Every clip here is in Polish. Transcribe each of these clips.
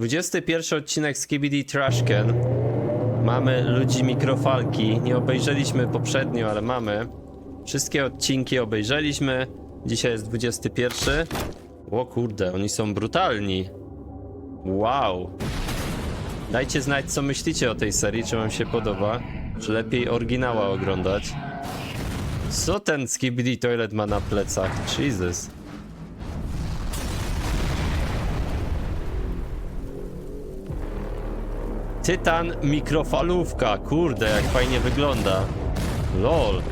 21 odcinek z KBD Trashcan. Mamy ludzi mikrofalki. Nie obejrzeliśmy poprzednio, ale mamy. Wszystkie odcinki obejrzeliśmy. Dzisiaj jest 21. O kurde, oni są brutalni. Wow. Dajcie znać, co myślicie o tej serii, czy wam się podoba. Czy lepiej oryginała oglądać. Co ten Skibidi Toilet ma na plecach? Jesus. Tytan mikrofalówka. Kurde, jak fajnie wygląda. LOL.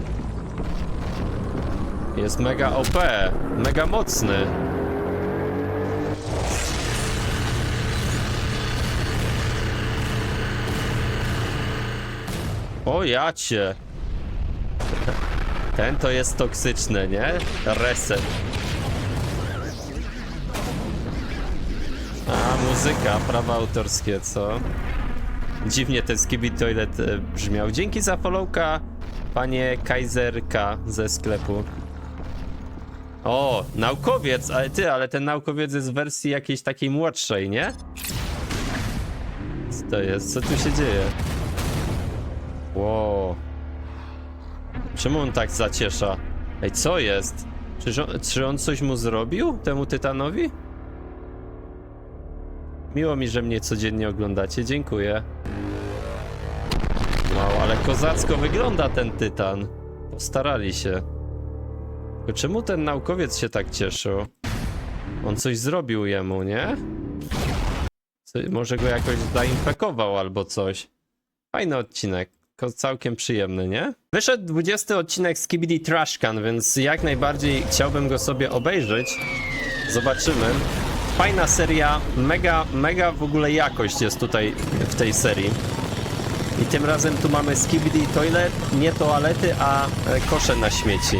Jest mega OP. Mega mocny. O jacie. Ten to jest toksyczny, nie? Reset. A, muzyka, prawa autorskie, co? Dziwnie ten Skibidi Toilet e, brzmiał. Dzięki za followka, panie Kaiserka ze sklepu. O, naukowiec, ale ty, ale ten naukowiec jest w wersji jakiejś takiej młodszej, nie? Co to jest? Co tu się dzieje? Wow. Czemu on tak zaciesza? Ej, co jest? Czy czy on coś mu zrobił, temu Tytanowi? Miło mi, że mnie codziennie oglądacie, dziękuję. Wow, ale kozacko wygląda ten Tytan. Postarali się. Tylko czemu ten naukowiec się tak cieszył? On coś zrobił jemu, nie? Co, może go jakoś zainfekował albo coś. Fajny odcinek. Całkiem przyjemny, nie? Wyszedł 20 odcinek z KBD Trashcan, więc jak najbardziej chciałbym go sobie obejrzeć. Zobaczymy. Fajna seria, mega, mega w ogóle jakość jest tutaj w tej serii. I tym razem tu mamy Skibidi Toilet, nie toalety, a e, kosze na śmieci.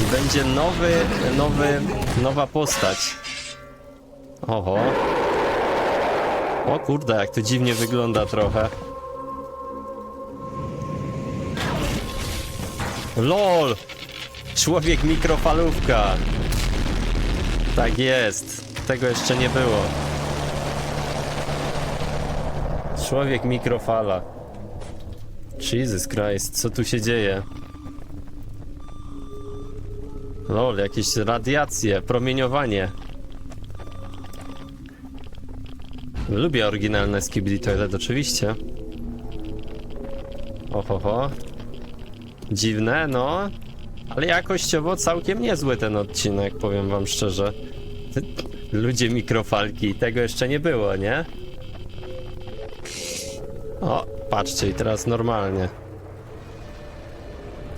I będzie nowy, nowy, nowa postać. Oho. O kurde, jak to dziwnie wygląda trochę. LOL! Człowiek mikrofalówka. Tak jest. Tego jeszcze nie było. Człowiek mikrofala. Jesus Christ, co tu się dzieje? Lol, jakieś radiacje, promieniowanie. Lubię oryginalne Skibidi Toilet, oczywiście. Ohoho. Dziwne, no. Ale jakościowo całkiem niezły ten odcinek, powiem wam szczerze. Ludzie mikrofalki, tego jeszcze nie było, nie? O, patrzcie, i teraz normalnie.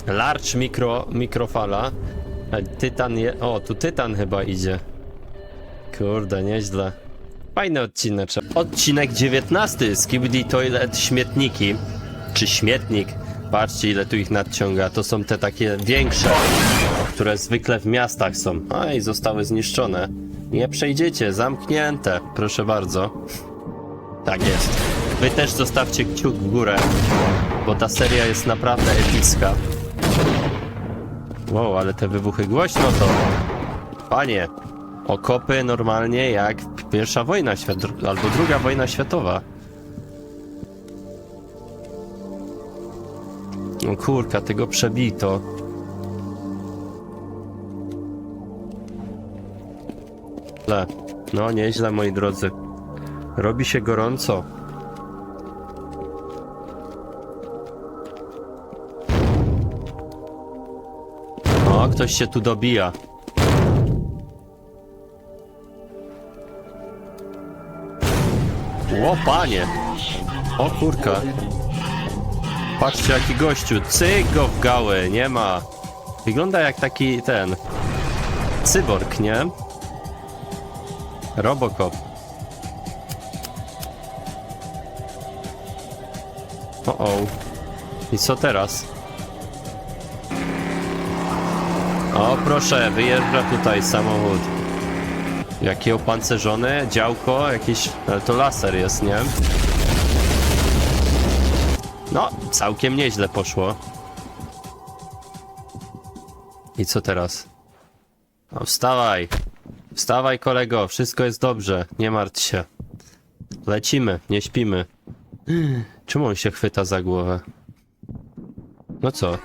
Large mikro, mikrofala. Tytan je... O, tu Tytan chyba idzie. Kurde, nieźle. Fajny odcinek. Odcinek 19. Skibidi Toilet Śmietniki. Czy śmietnik. Patrzcie, ile tu ich nadciąga. To są te takie większe, które zwykle w miastach są. A i zostały zniszczone. Nie przejdziecie, zamknięte. Proszę bardzo. Tak jest. Wy też zostawcie kciuk w górę, bo ta seria jest naprawdę epicka. Wow, ale te wybuchy głośno to. Panie, okopy normalnie jak pierwsza wojna światowa, albo druga wojna światowa. No kurka, tego przebito. Źle. No nieźle moi drodzy. Robi się gorąco. O, ktoś się tu dobija. O, panie! O kurka. Patrzcie jaki gościu. Cyk go w gałę, nie ma. Wygląda jak taki ten... Cyborg, nie? Robocop. O, o. I co teraz? O, proszę, wyjeżdża tutaj samochód. Jaki opancerzony, działko, jakiś... Ale to laser jest, nie? No, całkiem nieźle poszło. I co teraz? No, wstawaj. Wstawaj, kolego, wszystko jest dobrze, nie martw się. Lecimy, nie śpimy. Czemu on się chwyta za głowę? No co?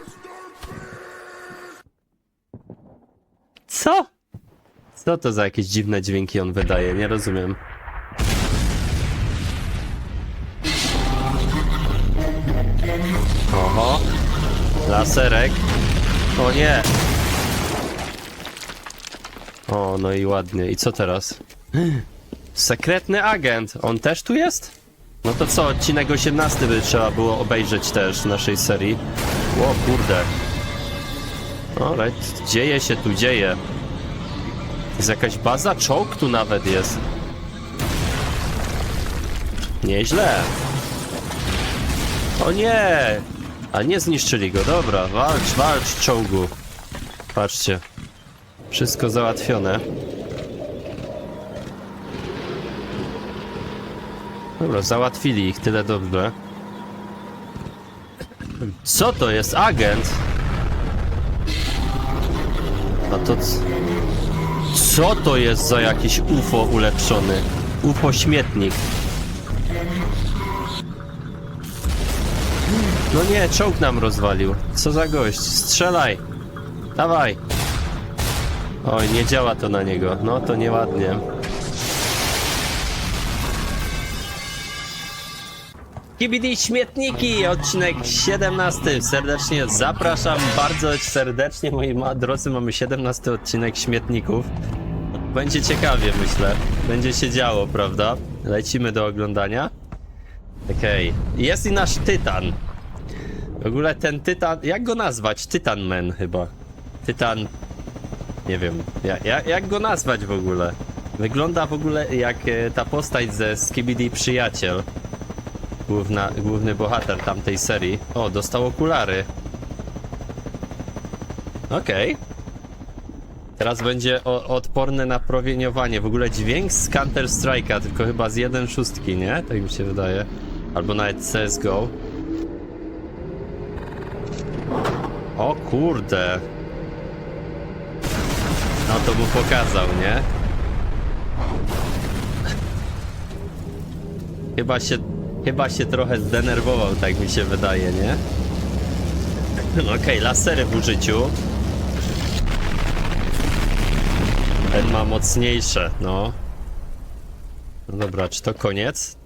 Co? Co to za jakieś dziwne dźwięki on wydaje? Nie rozumiem. Oho. Laserek. O nie. O, no i ładnie. I co teraz? Sekretny agent. On też tu jest? No to co, odcinek 18 by trzeba było obejrzeć też naszej serii. O kurde. Ale dzieje się tu, dzieje. Jest jakaś baza? Czołg tu nawet jest. Nieźle. O nie! A nie zniszczyli go, dobra, walcz, walcz czołgu. Patrzcie. Wszystko załatwione. Dobra, załatwili ich, tyle dobrze. Co to jest? Agent? A to... Co to jest za jakiś UFO ulepszony? UFO śmietnik. No nie, czołg nam rozwalił. Co za gość? Strzelaj! Dawaj! Oj, nie działa to na niego. No to nieładnie. KBD Śmietniki, odcinek 17. Serdecznie zapraszam, bardzo serdecznie, moi drodzy, mamy 17 odcinek Śmietników. Będzie ciekawie, myślę. Będzie się działo, prawda? Lecimy do oglądania. Okej. Jest i nasz Tytan. W ogóle ten Tytan, jak go nazwać? Tytan Man chyba. Tytan... Nie wiem, ja, ja, jak go nazwać w ogóle? Wygląda w ogóle jak e, ta postać ze Skibidi Przyjaciel. Główna, główny bohater tamtej serii. O, dostał okulary. Okej. Teraz będzie o, odporny na promieniowanie. W ogóle dźwięk z Counter Strike'a, tylko chyba z 1.6, nie? Tak mi się wydaje. Albo nawet CSGO. O kurde. No to mu pokazał, nie? Chyba się, chyba się trochę zdenerwował, tak mi się wydaje, nie? No Okej, lasery w użyciu. Ten ma mocniejsze, no. No dobra, czy to koniec?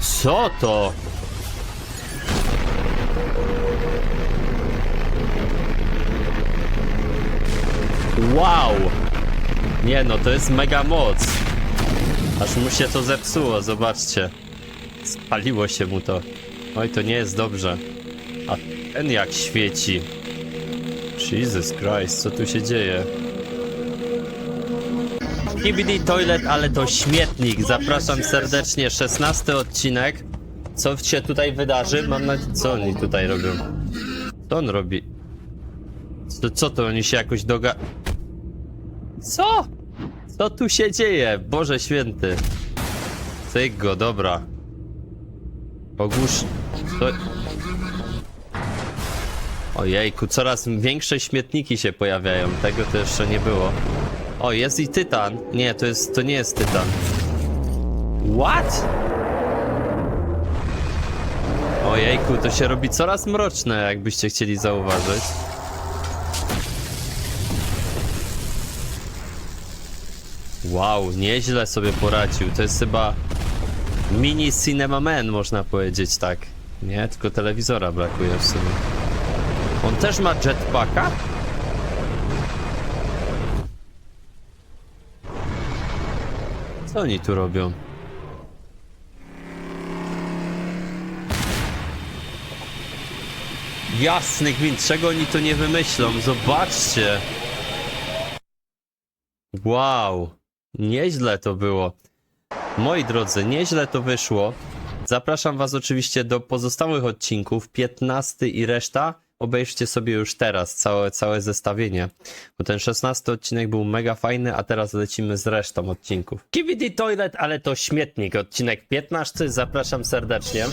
Co to? Wow! Nie no, to jest mega moc. Aż mu się to zepsuło, zobaczcie. Spaliło się mu to. Oj, to nie jest dobrze. A ten jak świeci. Jesus Christ, co tu się dzieje? KBD Toilet, ale to śmietnik. Zapraszam serdecznie, 16 odcinek. Co się tutaj wydarzy? Mam nadzieję... Co oni tutaj robią? Co on robi? Co, co to, oni się jakoś doga... Co? Co tu się dzieje? Boże święty. Cyk go, dobra. Ogłusz... To... Ojejku, coraz większe śmietniki się pojawiają. Tego to jeszcze nie było. O, jest i tytan. Nie, to jest, to nie jest tytan. What? Ojejku, to się robi coraz mroczne, jakbyście chcieli zauważyć. Wow, nieźle sobie poradził. To jest chyba mini Cinema Man, można powiedzieć tak. Nie, tylko telewizora brakuje w sumie. On też ma jetpacka? Co oni tu robią? Jasny gwint, czego oni tu nie wymyślą? Zobaczcie! Wow, nieźle to było. Moi drodzy, nieźle to wyszło. Zapraszam Was oczywiście do pozostałych odcinków, 15 i reszta. Obejrzcie sobie już teraz całe, całe zestawienie, bo ten 16 odcinek był mega fajny, a teraz lecimy z resztą odcinków. KBD Toilet, ale to śmietnik, odcinek 15, zapraszam serdecznie.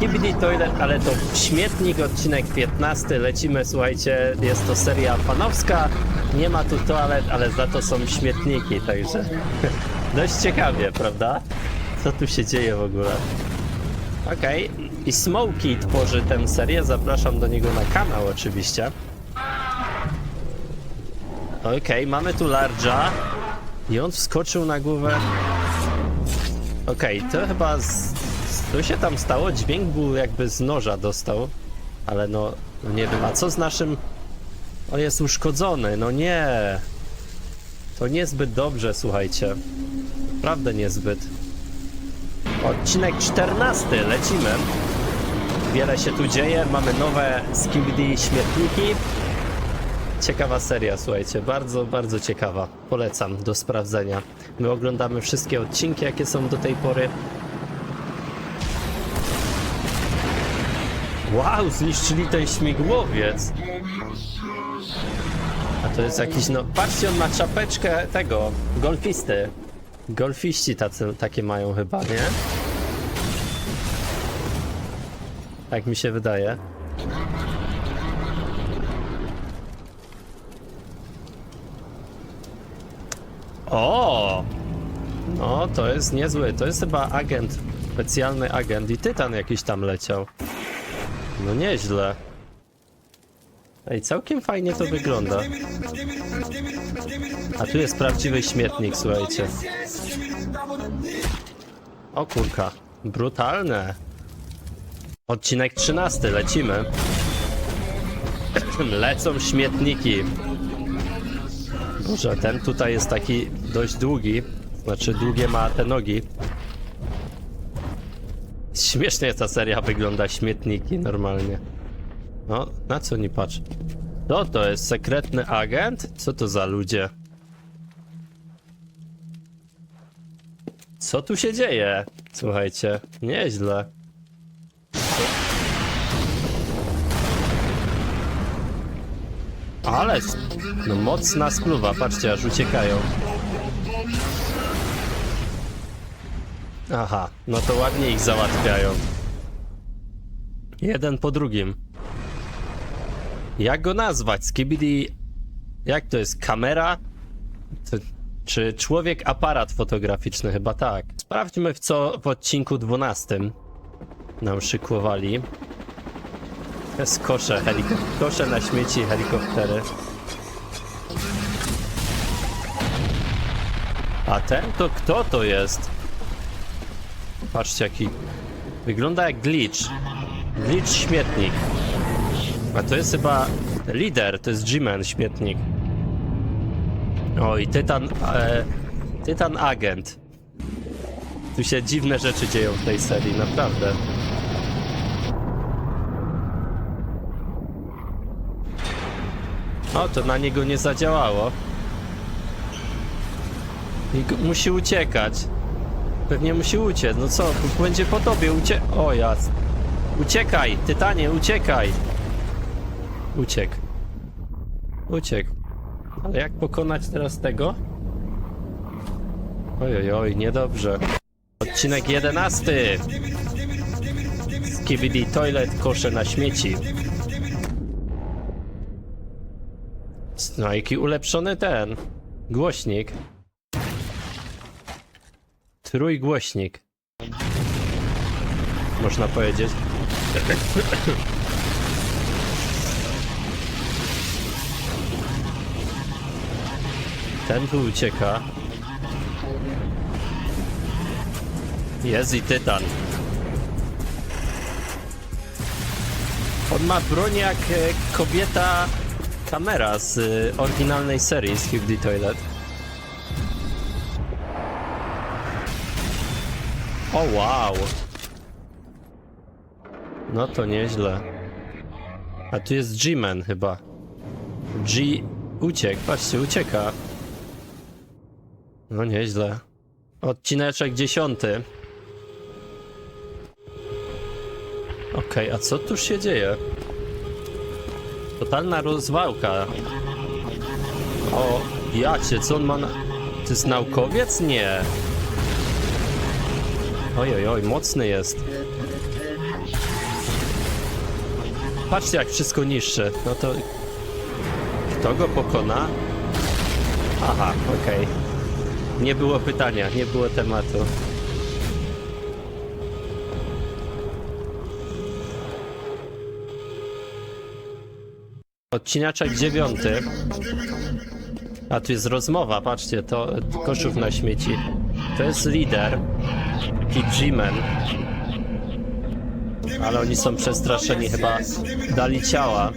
Skibidi Toilet, ale to śmietnik, odcinek 15. Lecimy, słuchajcie, jest to seria fanowska. Nie ma tu toalet, ale za to są śmietniki, także dość ciekawie, prawda? Co tu się dzieje w ogóle? Okej, i Smokey tworzy tę serię, zapraszam do niego na kanał oczywiście. Okej, mamy tu Large'a i on wskoczył na głowę. Okej, to chyba z... co się tam stało? Dźwięk był jakby z noża dostał, ale no, no nie wiem, a co z naszym... On jest uszkodzony, no nie. To niezbyt dobrze, słuchajcie. Naprawdę niezbyt. Odcinek 14, lecimy. Wiele się tu dzieje, mamy nowe Skibidi śmietniki. Ciekawa seria, słuchajcie, bardzo, bardzo ciekawa. Polecam do sprawdzenia. My oglądamy wszystkie odcinki, jakie są do tej pory. Wow, zniszczyli ten śmigłowiec. A to jest jakiś, no, patrzcie, on ma czapeczkę tego, golfisty. Golfiści tacy, takie mają chyba, nie? Tak mi się wydaje. O! No, to jest niezły. To jest chyba agent, specjalny agent i tytan jakiś tam leciał. No nieźle. Ej, całkiem fajnie to wygląda. A tu jest prawdziwy śmietnik, słuchajcie. O kurka, brutalne. Odcinek 13, lecimy. Lecą śmietniki. Boże, ten tutaj jest taki dość długi. Znaczy, długie ma te nogi. Śmiesznie ta seria wygląda, śmietniki normalnie. No, na co nie patrz? To to jest sekretny agent? Co to za ludzie? Co tu się dzieje? Słuchajcie, nieźle. Ale no mocna spluwa, patrzcie, aż uciekają. Aha, no to ładnie ich załatwiają. Jeden po drugim. Jak go nazwać? Skibidi... Jak to jest? Kamera? To, czy człowiek aparat fotograficzny? Chyba tak. Sprawdźmy w co w odcinku 12 nam szykowali. To jest kosze, helikopter. Kosze na śmieci, helikoptery. A ten to kto to jest? Patrzcie jaki... Wygląda jak glitch. Glitch śmietnik. A to jest chyba lider, to jest G-Man śmietnik. O i Tytan... E, tytan agent. Tu się dziwne rzeczy dzieją w tej serii, naprawdę. O, to na niego nie zadziałało. I musi uciekać. Pewnie musi uciec. No co, będzie po tobie ucie... O, jas. Uciekaj, Tytanie, uciekaj. Uciekł. Uciekł. Ale jak pokonać teraz tego? Oj, oj, oj, niedobrze. Odcinek 11. Skibidi Toilet kosze na śmieci. No jaki ulepszony ten głośnik. Trójgłośnik. Można powiedzieć. Ten tu ucieka. Jest i tytan. On ma broń jak e, kobieta kamera z e, oryginalnej serii z Skibidi Toilet. O wow! No to nieźle. A tu jest G-Man chyba. G uciekł, patrzcie, ucieka. No nieźle. Odcineczek dziesiąty. Okej, a co tu się dzieje? Totalna rozwałka. O, jacie, co on ma na... To jest naukowiec? Nie. Oj, oj, mocny jest. patrzcie jak wszystko niszczy. No to... Kto go pokona? Aha, okej. Nie było pytania, nie było tematu. Odcinaczek dziewiąty. A tu jest rozmowa, patrzcie, to koszów na śmieci. To jest lider. G-Man. Ale oni są przestraszeni, chyba dali ciała.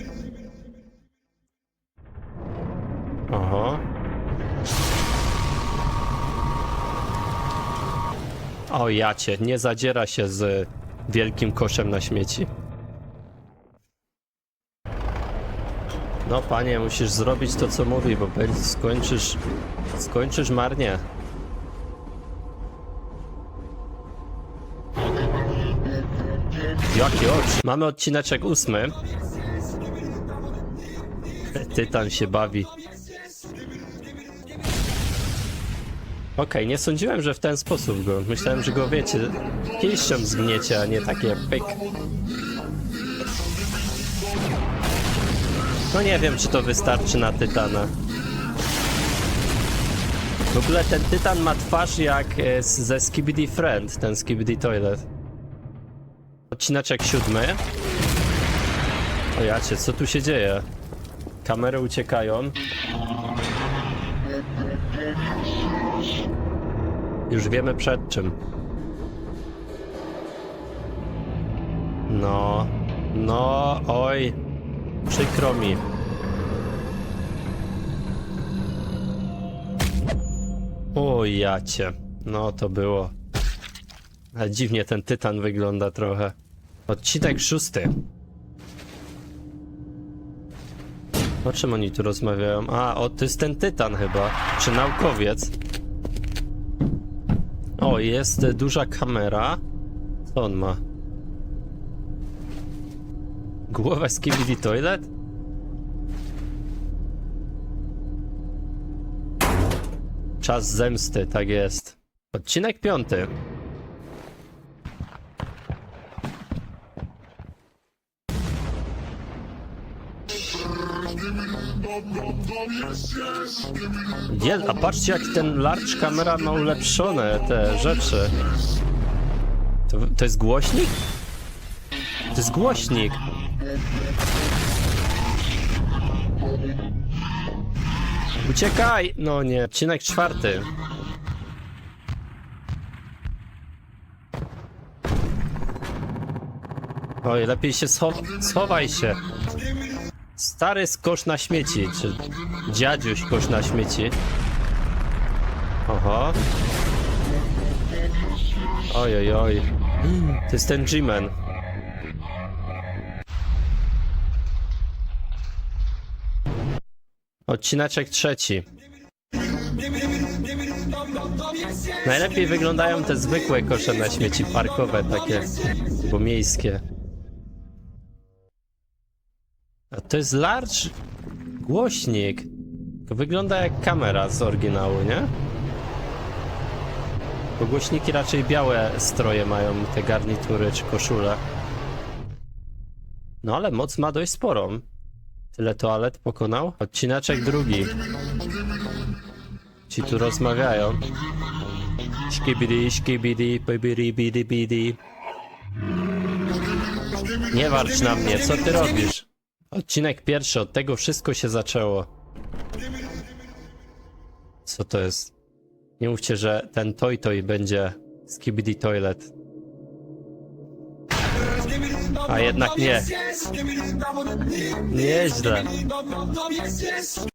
Oho. O jacie, nie zadziera się z wielkim koszem na śmieci. No panie, musisz zrobić to co mówi, bo skończysz, skończysz marnie. Jakie oczy? Mamy odcineczek ósmy. Tytan się bawi. Okej, nie sądziłem, że w ten sposób go. Myślałem, że go wiecie, pięścią zgniecie, a nie takie pyk. No nie wiem, czy to wystarczy na Tytana. W ogóle ten Tytan ma twarz jak e, ze Skibidi Friend, ten Skibidi Toilet. Odcinaczek siódmy. O jacie, co tu się dzieje? Kamery uciekają. Już wiemy przed czym. No, no, oj, przykro mi. O jacie, no to było. Ale dziwnie ten tytan wygląda trochę. Odcinek szósty. O czym oni tu rozmawiają? A, o, to jest ten tytan chyba. Czy naukowiec. O, jest duża kamera. Co on ma? Głowę z Skibidi Toilet? Czas zemsty, tak jest. Odcinek piąty. Je, a patrzcie jak ten large kamera ma ulepszone te rzeczy. To, to jest głośnik? To jest głośnik. Uciekaj! No nie, odcinek czwarty. Oj, lepiej się scho schowaj się. Stary skosz na śmieci, czy dziadziuś kosz na śmieci. Oho. Oj, oj, oj. To jest ten G-Man. Odcineczek trzeci. Najlepiej wyglądają te zwykłe kosze na śmieci parkowe, takie, bo miejskie. A to jest large głośnik. To wygląda jak kamera z oryginału, nie? Bo głośniki raczej białe stroje mają, te garnitury czy koszule. No ale moc ma dość sporą. Tyle toalet pokonał. Odcinaczek drugi. Ci tu rozmawiają. Szkibidi, szkibidi, bibidi, bidi, bidi. Nie warcz na mnie, co ty robisz? Odcinek pierwszy, od tego wszystko się zaczęło. Co to jest? Nie mówcie, że ten Toy Toy będzie Skibidi Toilet. A jednak nie. Nieźle.